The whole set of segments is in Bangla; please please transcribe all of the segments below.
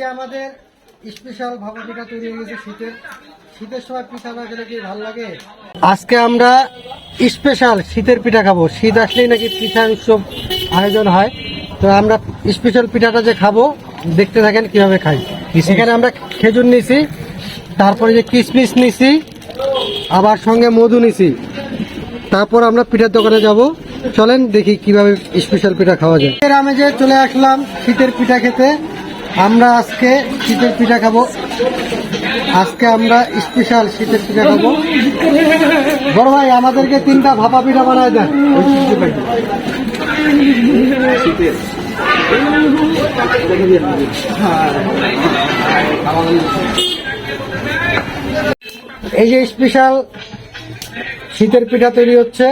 যে আমাদের স্পেশাল ভাপা পিঠা তৈরি হয়ে গেছে শীতের শীতের সময় পিঠা না খেলে কি ভালো লাগে? আজকে আমরা স্পেশাল শীতের পিঠা খাব। শীত আসলেই নাকি পিঠা উৎসব আয়োজন হয়। তো আমরা স্পেশাল পিঠাটা যে খাব দেখতে থাকেন কীভাবে খাই। সেখানে আমরা খেজুর নিছি তারপরে যে কিশমিশ নিছি আবার সঙ্গে মধু নিছি। তারপর আমরা পিঠার দোকানে যাব। চলেন দেখি কীভাবে স্পেশাল পিঠা খাওয়া যায়। এর আমি যে চলে আসলাম শীতের পিঠা খেতে। আমরা আজকে শীতের পিঠা খাব। আজকে আমরা স্পেশাল শীতের পিঠা খাব। বড় ভাই, আমাদেরকে তিনটা ভাপা পিঠা বানায় দেন। এই যে স্পেশাল শীতের পিঠা তৈরি হচ্ছে।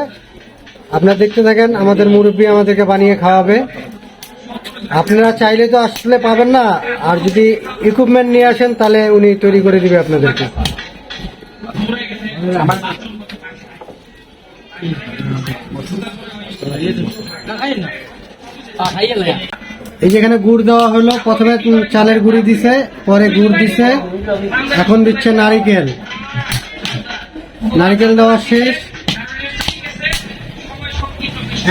আপনারা দেখতে থাকেন, আমাদের মুরব্বী আমাদেরকে বানিয়ে খাওয়াবে। আপনারা চাইলে তো আসলে পাবেন না। আর যদি ইকুইপমেন্ট নিয়ে আসেন, তাহলে উনি তৈরি করে দিবে আপনাদেরকে। এই যেখানে গুড় দেওয়া হলো। প্রথমে চালের গুঁড়ি দিছে, পরে গুড় দিছে। এখন দিচ্ছে নারিকেল। নারিকেল দেওয়া শেষ।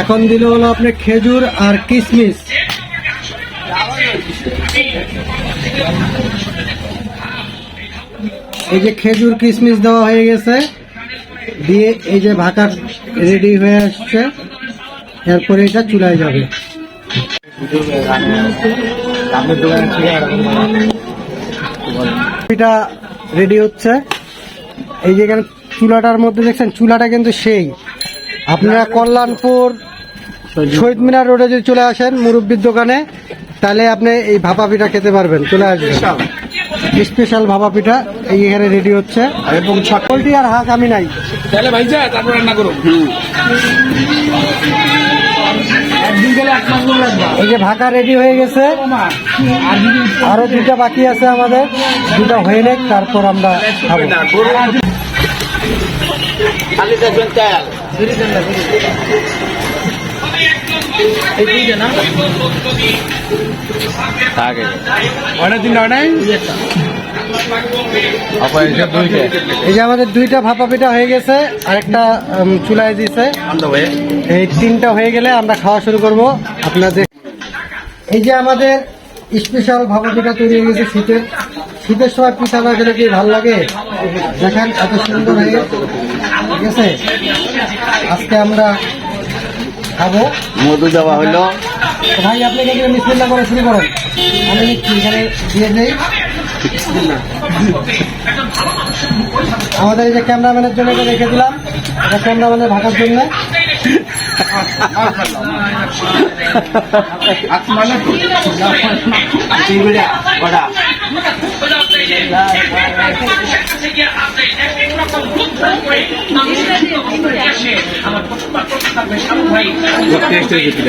এখন দিল হলো আপনি খেজুর আর কিশমিশ এই যে খেজুর কিশমিশ দেওয়া হয়ে গেছে, দিয়ে এই যে ভাকার রেডি হয়ে আসছে, এরপরে এটা চুলায় যাবে। পিঠা রেডি হচ্ছে। এই যে এখানে চুলাটার মধ্যে দেখছেন, চুলাটা কিন্তু সেই। আপনারা কল্যাণপুর শহীদ মিনার রোডে যদি চলে আসেন, মুরব্বির দোকানে তাহলে আপনি এই ভাপা পিঠা খেতে পারবেন চলে আসবেন। স্পেশাল। ভাপা পিঠা এই এখানে রেডি হচ্ছে। এবং সকলটি আর হাঁক আমি নাই। তাহলে ভাই যা তারপর রান্না করো। এই যে ভাকা রেডি হয়ে গেছে। আর দুটা বাকি আছে আমাদের। দুটা হয়ে নেক তারপর আমরা খাব। খালি দেখবেন তেল। অনেক দিন দুইটা। এই যে আমাদের দুইটা ভাপা পিঠা হয়ে গেছে আরেকটা চুলায় দিছে। এই তিনটা হয়ে গেলে আমরা খাওয়া শুরু করব। আপনাদের এই যে আমাদের স্পেশাল ভাপা পিঠা তৈরি হয়ে গেছে শীতের শীতের সময় পিঠা না খেলে কি ভালো লাগে? দেখেন এত সুন্দর হয়ে ঠিক আছে? আজকে আমরা খাব। মধু দেওয়া হলো। ভাই আপনি এখানে মিসমিল্লা করে শুরু করেন। আমি এখানে দিয়ে দেই। আমাদের এই যে ক্যামেরাম্যানের জন্য এটা রেখে দিলাম। এটা ক্যামেরাম্যানের ভাগার জন্য। টেস্ট হয়েছে